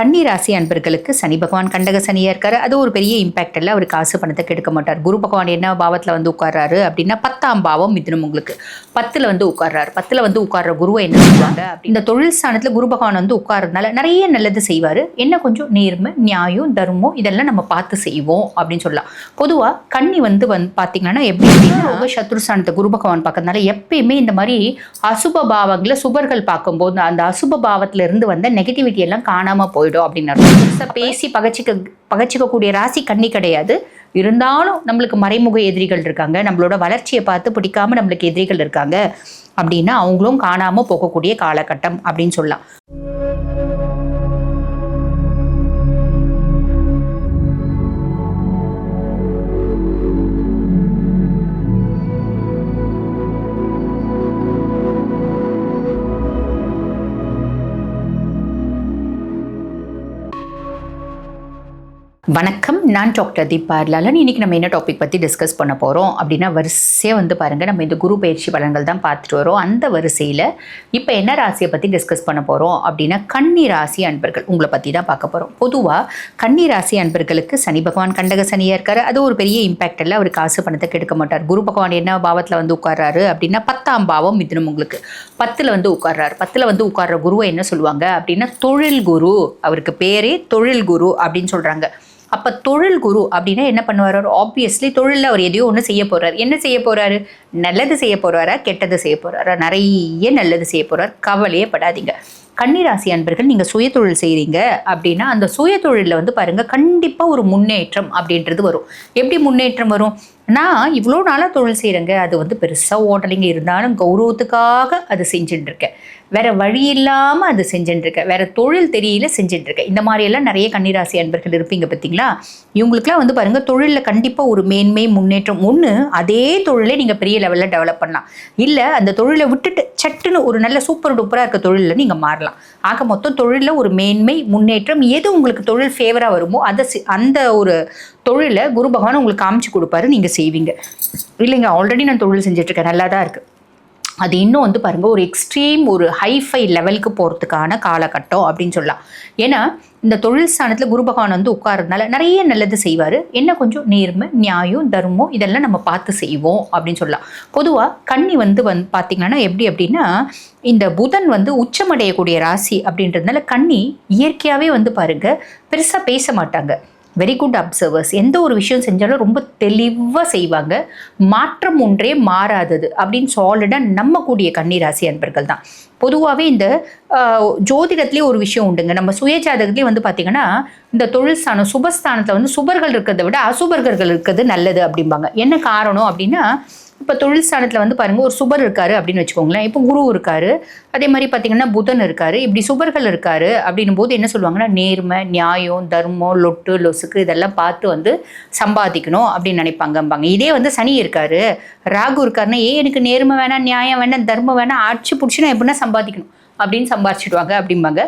கன்னி ராசி அன்பர்களுக்கு சனி பகவான் கண்டக சனியாக இருக்காரு. அது ஒரு பெரிய இம்பாக்ட் இல்லை. அவர் காசு பணத்தை கெடுக்க மாட்டார். குரு பகவான் என்ன பாவத்தில் வந்து உட்கார்றாரு அப்படின்னா பத்தாம் பாவம் மிதுனம் உங்களுக்கு. பத்தில் வந்து உட்கார்றாரு. பத்தில் வந்து உட்கார்ற குருவை என்ன சொல்லுவாங்க? இந்த தொழில் ஸ்தானத்தில் குரு பகவான் வந்து உட்கார்றதுனால நிறைய நல்லது செய்வார். என்ன கொஞ்சம் நேர்மை நியாயம் தர்மம் இதெல்லாம் நம்ம பார்த்து செய்வோம் அப்படின்னு சொல்லலாம். பொதுவாக கன்னி வந்து வந்து பார்த்தீங்கன்னா எப்படி அப்படின்னா சத்ருஸ்தானத்தை குரு பகவான் பார்க்கறதுனால எப்பயுமே இந்த மாதிரி அசுப பாவங்களை சுபர்கள் பார்க்கும்போது அந்த அசுப பாவத்திலிருந்து வந்த நெகட்டிவிட்டி எல்லாம் காணாமல் போயிடும். அப்படின்னு அர்த்தம். பேசி பகச்சிக்க பகச்சிக்கக்கூடிய ராசி கண்ணி கிடையாது. இருந்தாலும் நம்மளுக்கு மறைமுக எதிரிகள் இருக்காங்க. நம்மளோட வளர்ச்சியை பார்த்து பிடிக்காம நம்மளுக்கு எதிரிகள் இருக்காங்க. அப்படின்னா அவங்களும் காணாம போகக்கூடிய காலகட்டம் அப்படின்னு சொல்லலாம். வணக்கம். நான் டாக்டர் தீபா லாலன் இன்றைக்கி நம்ம என்ன டாபிக் பற்றி டிஸ்கஸ் பண்ண போகிறோம் அப்படின்னா வரிசையாக வந்து பாருங்கள் நம்ம இந்த குரு பயிற்சி பலன்கள் தான் பார்த்துட்டு வரோம். அந்த வரிசையில் இப்போ என்ன ராசியை பற்றி டிஸ்கஸ் பண்ண போகிறோம் அப்படின்னா கன்னி ராசி அன்பர்கள். உங்களை பற்றி தான் பார்க்க போகிறோம் பொதுவாக கன்னி ராசி அன்பர்களுக்கு சனி பகவான் கண்டக சனியாக இருக்கார். அது ஒரு பெரிய இம்பேக்ட் இல்லை. அவர் காசு பணத்தை கெடுக்க மாட்டார். குரு பகவான் என்ன பாவத்தில் வந்து உட்கார்றாரு? அப்படின்னா பத்தாம் பாவம் மிதுனம் உங்களுக்கு. பத்தில் வந்து உட்கார்றாரு. பத்தில் வந்து உட்கார்ற குருவை என்ன சொல்லுவாங்க? அப்படின்னா தொழில் குரு. அவருக்கு பேரே தொழில் குரு அப்படின்னு சொல்கிறாங்க அப்போ தொழில் குரு அப்படின்னா என்ன பண்ணுவார்? ஆப்வியஸ்லி தொழிலில் அவர் எதையோ ஒன்று செய்ய போகிறார் என்ன செய்ய போகிறாரு நல்லது செய்ய போகிறாரா கெட்டது செய்ய போகிறாரா நிறைய நல்லது செய்ய போகிறார் கவலையே படாதீங்க. கன்னிராசி அன்பர்கள் நீங்கள் சுயதொழில் செய்கிறீங்க அப்படின்னா அந்த சுயதொழிலில் வந்து பாருங்கள் கண்டிப்பாக ஒரு முன்னேற்றம் அப்படின்றது வரும். எப்படி முன்னேற்றம் வரும்? நான் இவ்வளோ நாளாக தொழில் செய்கிறேங்க அது வந்து பெருசாக ஓட்டலிங்க. இருந்தாலும் கௌரவத்துக்காக அது செஞ்சுட்டு இருக்கேன். வேற வழி இல்லாமல் அது செஞ்சுட்டு வேறு வேற தொழில் தெரியல செஞ்சுட்டு இந்த மாதிரியெல்லாம் நிறைய கன்னிராசி அன்பர்கள் இருப்பீங்க பார்த்தீங்களா இவங்களுக்குலாம் வந்து பாருங்கள் தொழிலில் கண்டிப்பாக ஒரு மேன்மை முன்னேற்றம். ஒன்று அதே தொழிலே நீங்கள் பெரிய லெவலில் டெவலப் பண்ணலாம். இல்லை அந்த தொழிலை விட்டுட்டு சட்டுன்னு ஒரு நல்ல சூப்பர் டூப்பராக இருக்க தொழிலில் நீங்கள் மாறலாம். ஆக மொத்தம் தொழிலில் ஒரு மேன்மை முன்னேற்றம் எது உங்களுக்கு தொழில் ஃபேவராக வருமோ அதை அந்த ஒரு தொழிலை குரு பகவான் உங்களுக்கு காமிச்சு கொடுப்பாரு நீங்கள் செய்வீங்க. இல்லைங்க ஆல்ரெடி நான் தொழில் செஞ்சுட்ருக்கேன் நல்லா தான் இருக்குது அது இன்னும் வந்து பாருங்கள் ஒரு எக்ஸ்ட்ரீம் ஒரு ஹைஃபை லெவலுக்கு போகிறதுக்கான காலகட்டம் அப்படின்னு சொல்லலாம். ஏன்னா இந்த தொழில் ஸ்தானத்தில் குரு பகவான் வந்து உட்கார்றதுனால நிறைய நல்லது செய்வார். என்ன கொஞ்சம்? நேர்மை நியாயம் தர்மம் இதெல்லாம் நம்ம பார்த்து செய்வோம் அப்படின்னு சொல்லலாம். பொதுவாக கன்னி வந்து வந்து பார்த்திங்கன்னா எப்படி அப்படின்னா இந்த புதன் வந்து உச்சமடையக்கூடிய ராசி அப்படின்றதுனால கன்னி இயற்கையாகவே வந்து பாருங்கள் பெருசாக பேச மாட்டாங்க. வெரி குட் அப்சர்வர்ஸ் எந்த ஒரு விஷயம் செஞ்சாலும் ரொம்ப தெளிவாக செய்வாங்க. மாற்றம் ஒன்றே மாறாதது அப்படின்னு சாலிடாக நம்பக்கூடிய கன்னிராசி அன்பர்கள் தான். பொதுவாகவே இந்த ஜோதிடத்துலேயே ஒரு விஷயம் உண்டுங்க. நம்ம சுயஜாதகத்துலேயே வந்து பார்த்திங்கன்னா இந்த தொழில் ஸ்தானம் சுபஸ்தானத்தில் வந்து சுபர்கள் இருக்கிறத விட அசுபர்கள் இருக்கிறது நல்லது அப்படிம்பாங்க. என்ன காரணம் அப்படின்னா இப்போ தொழில் ஸ்தானத்தில் வந்து பாருங்கள் ஒரு சுபர் இருக்காரு அப்படின்னு வச்சுக்கோங்களேன். இப்போ குரு இருக்காரு. அதே மாதிரி பார்த்தீங்கன்னா புதன் இருக்காரு. இப்படி சுபர்கள் இருக்காரு அப்படின்னும் போது என்ன சொல்லுவாங்கன்னா நேர்மை நியாயம் தர்மம் லொட்டு லொசுக்கு இதெல்லாம் பார்த்து வந்து சம்பாதிக்கணும் அப்படின்னு நினைப்பாங்கம்பாங்க. இதே வந்து சனி இருக்காரு. ராகு இருக்காருன்னா ஏன் எனக்கு நேர்மை வேணாம் நியாயம் வேணாம் தர்மம் வேணாம் அடிச்சு பிடிச்சி நான் எப்படின்னா சம்பாதிக்கணும். அப்படின்னு சம்பாரிச்சிடுவாங்க அப்படிம்பாங்க.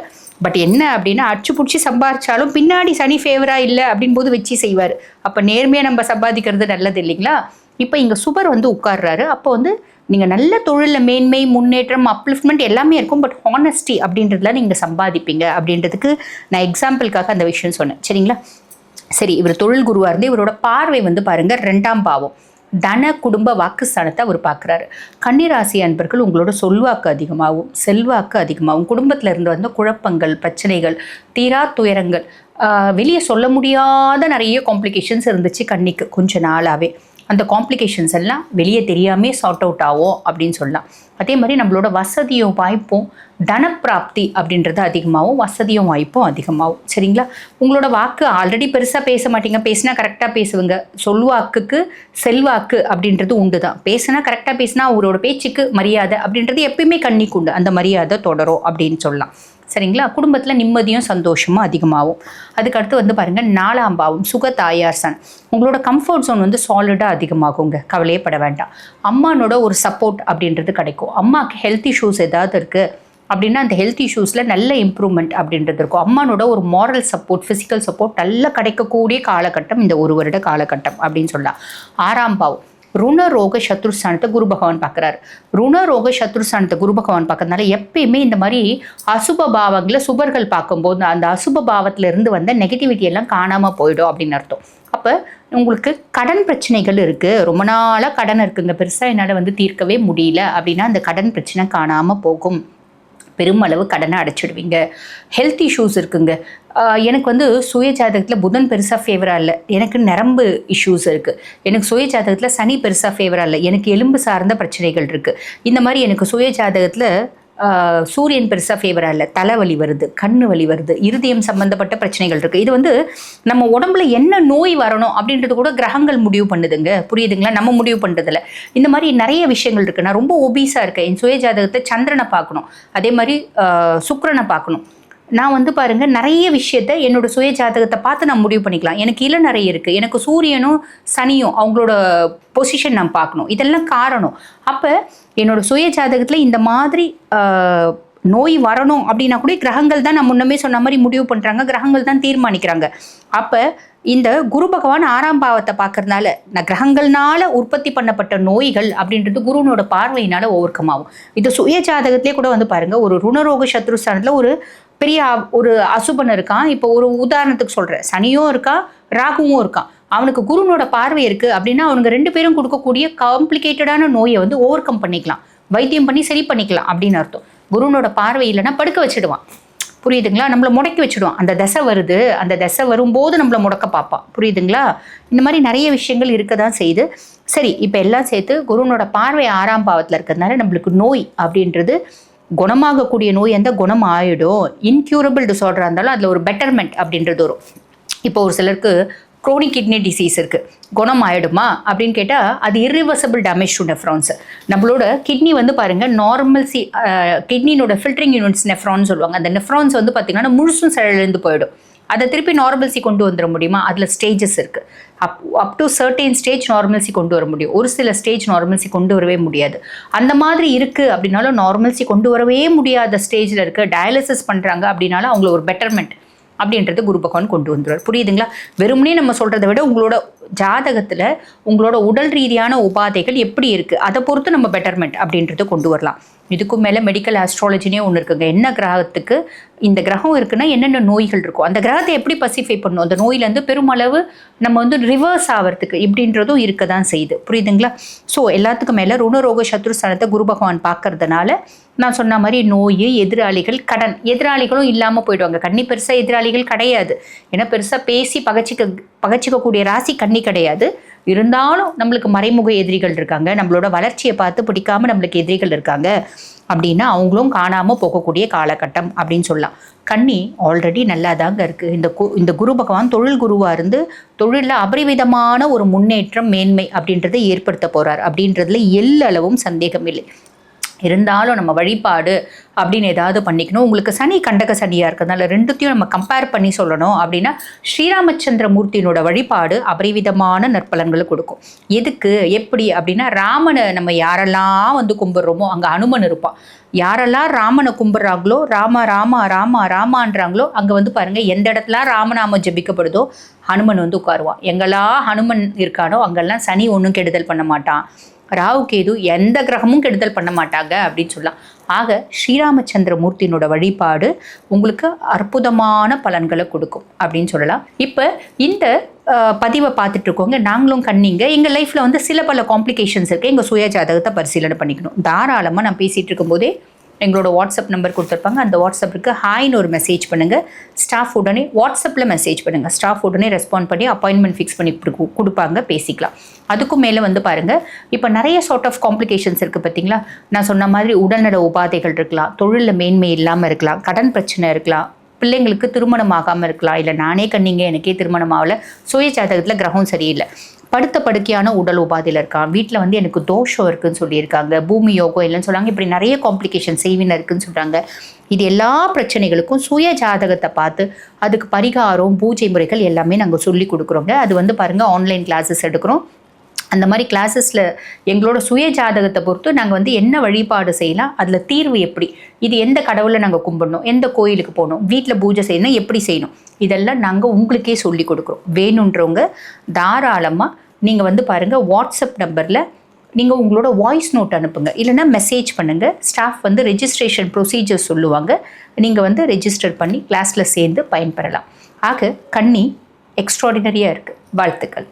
பட் என்ன அப்படின்னா அடிச்சு பிடிச்சி சம்பாரிச்சாலும் பின்னாடி சனி ஃபேவராக இல்லை அப்படின் போது வச்சு செய்வார். அப்போ நேர்மையாக நம்ம சம்பாதிக்கிறது நல்லது இல்லைங்களா? இப்போ இங்கே சுபர் வந்து உட்கார்றாரு. அப்போ வந்து நீங்கள் நல்ல தொழிலில் மேன்மை முன்னேற்றம் அப்லிஃப்ட்மெண்ட் எல்லாமே இருக்கும். பட் ஹானஸ்டி அப்படின்றதுல நீங்கள் சம்பாதிப்பீங்க அப்படின்றதுக்கு நான் எக்ஸாம்பிளுக்காக அந்த விஷயம் சொன்னேன். சரிங்களா? சரி இவர் தொழில் குருவாக இருந்து இவரோட பார்வை வந்து பாருங்கள் ரெண்டாம் பாவம். தன குடும்ப வாக்குஸ்தானத்தை அவர் பார்க்குறாரு. கன்னிராசி அன்பர்கள் உங்களோட சொல்வாக்கு அதிகமாகும் செல்வாக்கு அதிகமாகும் குடும்பத்தில் இருந்து வந்த குழப்பங்கள் பிரச்சனைகள் தீரா துயரங்கள் வெளியே சொல்ல முடியாத நிறைய காம்ப்ளிகேஷன்ஸ் இருந்துச்சு கண்ணிக்கு கொஞ்ச நாளாகவே அந்த காம்ப்ளிகேஷன்ஸ் எல்லாம் வெளியே தெரியாமே சார்ட் அவுட் ஆகும் அப்படின்னு சொல்லலாம். அதே மாதிரி நம்மளோட வசதியும் வாய்ப்பும் தனப்பிராப்தி அப்படின்றது அதிகமாகவும் வசதியும் வாய்ப்பும் அதிகமாகும். சரிங்களா? உங்களோட வாக்கு ஆல்ரெடி பெருசாக பேச மாட்டீங்க. பேசினா கரெக்டாக பேசுவீங்க. சொல்வாக்குக்கு செல்வாக்கு அப்படின்றது உண்டு தான் பேசினா கரெக்டாக பேசினா அவரோட பேச்சுக்கு மரியாதை அப்படின்றது எப்பயுமே கண்ணிக்குண்டு அந்த மரியாதை தொடரும் அப்படின்னு சொல்லலாம். சரிங்களா? குடும்பத்தில் நிம்மதியும் சந்தோஷமும் அதிகமாகும். அதுக்கடுத்து வந்து பாருங்கள் நாலாம் பாவம் சுக தாயார் சன். உங்களோட கம்ஃபர்ட் ஜோன் வந்து சாலிடாக அதிகமாகுங்க. கவலையப்பட வேண்டாம். அம்மானோட ஒரு சப்போர்ட் அப்படின்றது கிடைக்கும். அம்மாவுக்கு ஹெல்த் இஷ்யூஸ் ஏதாவது இருக்குது அப்படின்னா அந்த ஹெல்த் இஷ்யூஸில் நல்ல இம்ப்ரூவ்மெண்ட் அப்படின்றது இருக்கும். அம்மானோட ஒரு மாரல் சப்போர்ட் ஃபிசிக்கல் சப்போர்ட் நல்லா கிடைக்கக்கூடிய காலகட்டம் இந்த ஒரு வருட காலகட்டம் அப்படின்னு சொல்லலாம். ஆறாம் பாவம். ருணரோக சத்ருஸ்தானத்தை குரு பகவான் பார்க்குறாரு. ருணரோக சத்ருஸ்தானத்தை குரு பகவான் பார்க்கறதுனால எப்பயுமே இந்த மாதிரி அசுப பாவங்களை சுபர்கள் பார்க்கும்போது அந்த அசுப பாவத்திலிருந்து வந்த நெகட்டிவிட்டி எல்லாம் காணாமல் போயிடும் அப்படின்னு அர்த்தம். அப்போ உங்களுக்கு கடன் பிரச்சனைகள் இருக்குது ரொம்ப நாளாக கடன் இருக்குங்க. பெருசாக என்னால் வந்து தீர்க்கவே முடியல அப்படின்னா அந்த கடன் பிரச்சனை காணாமல் போகும். பெருமளவு கடனை அடைச்சிடுவீங்க. ஹெல்த் இஷ்யூஸ் இருக்குங்க. எனக்கு வந்து சுய ஜாதகத்தில் புதன் பெருசாக ஃபேவராக இல்லை. எனக்கு நரம்பு இஷ்யூஸ் இருக்குது எனக்கு சுய ஜாதகத்தில் சனி பெருசாக ஃபேவராக இல்லை. எனக்கு எலும்பு சார்ந்த பிரச்சனைகள் இருக்குது இந்த மாதிரி எனக்கு சுய ஜாதகத்தில் சூரியன் பெருசாக ஃபேவராக இல்லை. தலைவலி வருது கண்ணு வலி வருது இருதயம் சம்மந்தப்பட்ட பிரச்சனைகள் இருக்குது இது வந்து நம்ம உடம்புல என்ன நோய் வரணும் அப்படின்றது கூட கிரகங்கள் முடிவு பண்ணுதுங்க. புரியுதுங்களா? நம்ம முடிவு பண்ணுறதில்ல இந்த மாதிரி நிறைய விஷயங்கள் இருக்குது நான் ரொம்ப ஒபீஸாக இருக்கேன். என் சுய ஜாதகத்தை சந்திரனை பார்க்கணும். அதே மாதிரி சுக்கரனை பார்க்கணும். நான் வந்து பாருங்க நிறைய விஷயத்த என்னோட சுய ஜாதகத்தை பார்த்து நான் முடிவு பண்ணிக்கலாம். எனக்கு இல்லை நிறைய இருக்குது எனக்கு சூரியனும் சனியும் அவங்களோட பொசிஷன் நான் பார்க்கணும். இதெல்லாம் காரணம். அப்போ என்னோட சுய ஜாதகத்தில் இந்த மாதிரி நோய் வரணும் அப்படின்னா கூட கிரகங்கள் தான் நான் முன்னமே சொன்ன மாதிரி முடிவு பண்ணுறாங்க கிரகங்கள் தான் தீர்மானிக்கிறாங்க. அப்போ இந்த குரு பகவான் ஆறாம் பாவத்தை பார்க்கறதுனால நான் கிரகங்கள்னால உற்பத்தி பண்ணப்பட்ட நோய்கள் அப்படின்றது குருவனோட பார்வையினால ஓவர்கம் ஆகும் இது சுய ஜாதகத்திலே கூட வந்து பாருங்க ஒரு ருணரோக சத்ருஸ்தானத்தில் ஒரு பெரிய ஒரு அசுபன் இருக்கான். இப்போ ஒரு உதாரணத்துக்கு சொல்கிறேன் சனியும் இருக்கான் ராகுவும் இருக்கான். அவனுக்கு குருனோட பார்வை இருக்குது அப்படின்னா அவனுங்க ரெண்டு பேரும் கொடுக்கக்கூடிய காம்ப்ளிகேட்டடான நோயை வந்து ஓவர் கம் பண்ணிக்கலாம். வைத்தியம் பண்ணி சரி பண்ணிக்கலாம் அப்படின்னு அர்த்தம். குருனோட பார்வை இல்லைன்னா படுக்க வச்சிடுவான். புரியுதுங்களா? நம்மளை முடக்கி வச்சிடுவான். அந்த தசை வருது. அந்த தசை வரும்போது நம்மளை முடக்க பார்ப்பான். புரியுதுங்களா? இந்த மாதிரி நிறைய விஷயங்கள் இருக்க தான் செய்யுது. சரி இப்போ எல்லாம் சேர்த்து குருனோட பார்வை ஆறாம் பாவத்தில் இருக்கிறதுனால நம்மளுக்கு நோய் அப்படின்றது குணமாகக்கூடிய நோய் எந்த குணம் ஆயிடும் இன்க்யூரபிள் டிசார்டராக இருந்தாலும் அதில் ஒரு பெட்டர்மெண்ட் அப்படின்றது வரும். இப்போ ஒரு சிலருக்கு குரோனிக் கிட்னி டிசீஸ் இருக்குது குணம் ஆயிடுமா அப்படின்னு கேட்டால் அது இரிவர்சபிள் டேமேஜ் டு நெஃப்ரான்ஸ் நம்மளோட கிட்னி வந்து பாருங்கள் நார்மல் சி கிட்னினோட ஃபில்டரிங் யூனிட்ஸ் நெஃப்ரான் சொல்லுவாங்க. அந்த நெஃப்ரான்ஸ் வந்து பார்த்திங்கன்னா முழுசும் செயலிழந்து போயிடும். அதை திருப்பி நார்மல்சி கொண்டு வந்துட முடியுமா? அதில் ஸ்டேஜஸ் இருக்குது up up to certain stage normalcy கொண்டு வர முடியும். ஒரு சில ஸ்டேஜ் நார்மல்சி கொண்டு வரவே முடியாது. அந்த மாதிரி இருக்குது அப்படின்னாலும் நார்மல்சி கொண்டு வரவே முடியாத ஸ்டேஜில் இருக்க டயாலிசிஸ் பண்ணுறாங்க அப்படின்னாலும் அவங்கள ஒரு பெட்டர்மெண்ட் அப்படின்றது குரு பகவான் கொண்டு வந்துடுவார் புரியுதுங்களா? வெறுமனே நம்ம சொல்கிறத விட உங்களோட ஜாதகத்தில் உங்களோட உடல் ரீதியான உபாதைகள் எப்படி இருக்குது அதை பொறுத்து நம்ம பெட்டர்மெண்ட் அப்படின்றத கொண்டு வரலாம். இதுக்கும் மேலே மெடிக்கல் ஆஸ்ட்ராலஜினே ஒன்று இருக்குங்க. என்ன கிரகத்துக்கு இந்த கிரகம் இருக்குன்னா என்னென்ன நோய்கள் இருக்கும் அந்த கிரகத்தை எப்படி பசிஃபை பண்ணும் அந்த நோயிலேருந்து பெருமளவு நம்ம வந்து ரிவர்ஸ் ஆகிறதுக்கு இப்படின்றதும் இருக்க தான் செய்யுது. புரியுதுங்களா? ஸோ எல்லாத்துக்கும் மேலே ருணரோக சத்ருஸ்தானத்தை குரு பகவான் பார்க்கறதுனால நான் சொன்ன மாதிரி நோய் எதிராளிகள் கடன். எதிராளிகளும் இல்லாமல் போயிடுவாங்க. கன்னி பெருசாக எதிராளிகள் கிடையாது. ஏன்னா பெருசாக பேசி பகச்சிக்க பகச்சிக்கக்கூடிய ராசி கன்னி கிடையாது. இருந்தாலும் நம்மளுக்கு மறைமுக எதிரிகள் இருக்காங்க. நம்மளோட வளர்ச்சியை பார்த்து பிடிக்காம நம்மளுக்கு எதிரிகள் இருக்காங்க. அப்படின்னா அவங்களும் காணாமல் போகக்கூடிய காலகட்டம் அப்படின்னு சொல்லலாம். கன்னி ஆல்ரெடி நல்லா தாங்க இருக்குது இந்த கு இந்த குரு பகவான் தொழில் குருவாக இருந்து தொழிலில் அபரிவிதமான ஒரு முன்னேற்றம் மேன்மை அப்படின்றத ஏற்படுத்த போகிறார் அப்படின்றதுல எல்லளவும் சந்தேகம் இல்லை இருந்தாலும் நம்ம வழிபாடு அப்படின்னு ஏதாவது பண்ணிக்கணும். உங்களுக்கு சனி கண்டக சனியாக இருக்கிறதுனால ரெண்டுத்தையும் நம்ம கம்பேர் பண்ணி சொல்லணும். அப்படின்னா ஸ்ரீராமச்சந்திர மூர்த்தியினோட வழிபாடு அபரிவிதமான நற்பலன்களை கொடுக்கும். எதுக்கு? எப்படி? அப்படின்னா ராமனை நம்ம யாரெல்லாம் வந்து கும்பிட்றோமோ அங்கே அனுமன் இருப்பான். யாரெல்லாம் ராமனை கும்பிட்றாங்களோ ராம ராமா ராமா ராமான்றாங்களோ அங்கே வந்து பாருங்கள் எந்த இடத்துல ராமநாமம் ஜெபிக்கப்படுதோ ஹனுமன் வந்து உட்காருவான். எங்கெல்லாம் ஹனுமன் இருக்கானோ அங்கெல்லாம் சனி ஒன்றும் கெடுதல் பண்ண மாட்டான். ராகு கேது எந்த கிரகமும் கெடுதல் பண்ண மாட்டாங்க அப்படின்னு சொல்லலாம். ஆக ஸ்ரீராமச்சந்திர மூர்த்தியினோட வழிபாடு உங்களுக்கு அற்புதமான பலன்களை கொடுக்கும் அப்படின்னு சொல்லலாம். இப்போ இந்த பதிவை பார்த்துட்டு இருக்கோங்க. நாங்களும் கண்ணிங்க. எங்கள் லைஃப்பில் வந்து சில பல காம்ப்ளிகேஷன்ஸ் இருக்குது எங்கள் சுய ஜாதகத்தை பரிசீலனை பண்ணிக்கணும். தாராளமாக நான் பேசிகிட்டு இருக்கும்போதே எங்களோட வாட்ஸ்அப் நம்பர் கொடுத்துருப்பாங்க. அந்த வாட்ஸ்அப்புக்கு ஹாய்னு ஒரு மெசேஜ் பண்ணுங்கள் ஸ்டாஃப் உடனே வாட்ஸ்அப்பில் மெசேஜ் பண்ணுங்கள் ஸ்டாஃப் உடனே ரெஸ்பாண்ட் பண்ணி அப்பாயின்மெண்ட் ஃபிக்ஸ் பண்ணி கொடுப்பாங்க பேசிக்கலாம். அதுக்கும் மேலே வந்து பாருங்கள் இப்போ நிறைய சார்ட் ஆஃப் காம்ப்ளிகேஷன்ஸ் இருக்குது பார்த்தீங்களா நான் சொன்ன மாதிரி உடல்நல உபாதைகள் இருக்கலாம் தொழிலில் மேன்மை இல்லாமல் இருக்கலாம் கடன் பிரச்சனை இருக்கலாம் பிள்ளைங்களுக்கு திருமணம் ஆகாமல் இருக்கலாம் இல்லை நானே கண்ணிங்க எனக்கே திருமணம் ஆகலை சுய ஜாதகத்தில் கிரகம் சரியில்லை. படுத்த படுக்கையான உடல் உபாதையில் இருக்கான். வீட்டில் வந்து எனக்கு தோஷம் இருக்குன்னு சொல்லியிருக்காங்க. பூமி யோகம் இல்லைன்னு சொல்கிறாங்க இப்படி நிறைய காம்ப்ளிகேஷன் செய்வின இருக்குன்னு சொல்கிறாங்க இது எல்லா பிரச்சனைகளுக்கும் சுய ஜாதகத்தை பார்த்து அதுக்கு பரிகாரம் பூஜை முறைகள் எல்லாமே நாங்கள் சொல்லி கொடுக்குறோங்க. அது வந்து பாருங்கள் ஆன்லைன் கிளாஸஸ் எடுக்கிறோம். அந்த மாதிரி கிளாஸஸில் எங்களோட சுய ஜாதகத்தை பொறுத்து நாங்கள் வந்து என்ன வழிபாடு செய்யலாம் அதில் தீர்வு எப்படி இது எந்த கடவுளை நாங்கள் கும்பிடணும் எந்த கோயிலுக்கு போகணும் வீட்டில் பூஜை செய்யணும் எப்படி செய்யணும் இதெல்லாம் நாங்கள் உங்களுக்கே சொல்லி கொடுக்குறோம். வேணுன்றவங்க தாராளமாக நீங்கள் வந்து பாருங்கள் வாட்ஸ்அப் நம்பரில் நீங்கள் உங்களோட வாய்ஸ் நோட் அனுப்புங்க. இல்லைன்னா மெசேஜ் பண்ணுங்கள் ஸ்டாஃப் வந்து ரெஜிஸ்ட்ரேஷன் ப்ரொசீஜர் சொல்லுவாங்க. நீங்கள் வந்து ரெஜிஸ்டர் பண்ணி கிளாஸில் சேர்ந்து பயன்பெறலாம். ஆக கண்ணி எக்ஸ்ட்ராடினரியாக இருக்குது வாழ்த்துக்கள்.